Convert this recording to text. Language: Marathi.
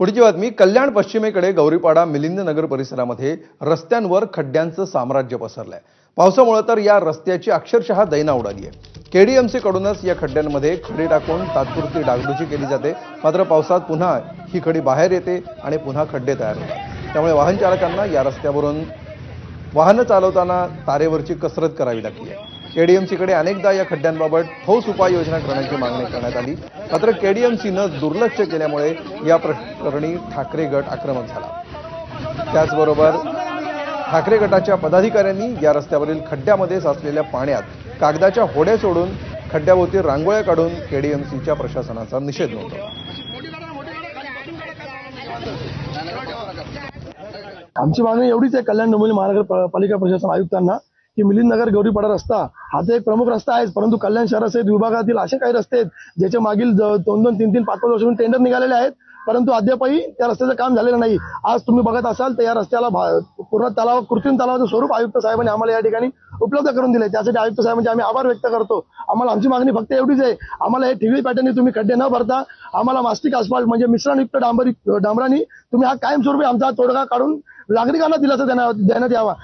पुढची बातमी कल्याण पश्चिमेकडे गौरीपाडा मिलिंद नगर परिसरामध्ये रस्त्यांवर खड्ड्यांचं साम्राज्य पसरलंय. पावसामुळे तर या रस्त्याची अक्षरशः दैना उडाली आहे. केडीएमसी कडूनच या खड्ड्यांमध्ये खडी टाकून तात्पुरती डागडुजी केली जाते. मात्र पावसात पुन्हा ही खडी बाहेर येते आणि पुन्हा खड्डे तयार होतात. त्यामुळे वाहन चालकांना या रस्त्यावरून वाहनं चालवताना तारेवरची कसरत करावी लागली आहे. केडीएमसीकडे अनेकदा या खड्ड्यांबाबत ठोस उपाययोजना करण्याची मागणी करण्यात आली. मात्र केडीएमसीनं दुर्लक्ष केल्यामुळे या प्रकरणी ठाकरे गट आक्रमक झाला. त्याचबरोबर ठाकरे गटाच्या पदाधिकाऱ्यांनी या रस्त्यावरील खड्ड्यामध्ये साचलेल्या पाण्यात कागदाच्या होड्या सोडून खड्ड्याभोवती रांगोळ्या काढून केडीएमसीच्या प्रशासनाचा निषेध नोंदवला. आमची मागणी एवढीच आहे कल्याण डोंबिवली महानगर पालिका प्रशासन आयुक्तांना की मिलिंदनगर गौरीपाडा रस्ता हा तर एक प्रमुख रस्ता आहे परंतु कल्याण शहरासहित विभागातील असे काही रस्ते आहेत ज्याच्या मागील दोन दोन तीन तीन पाच पाच वर्षातून टेंडर निघालेले आहेत. परंतु अद्यापही त्या रस्त्याचं काम झालेलं नाही. आज तुम्ही बघत असाल तर या रस्त्याला पूर्ण तलाव कृत्रिम तलावाचं स्वरूप आयुक्त साहेबांनी आम्हाला या ठिकाणी उपलब्ध करून दिले त्यासाठी आयुक्त साहेबांचे आम्ही आभार व्यक्त करतो. आम्हाला आमची मागणी फक्त एवढीच आहे. आम्हाला हे ठिवी पॅटर्नने तुम्ही खड्डे न भरता आम्हाला मास्टिक आसपास म्हणजे मिश्रणयुक्त डांबरी डांबरानी तुम्ही हा कायमस्वरूपी आमचा तोडगा काढून नागरिकांना दिलासा देण्यात देण्यात यावा.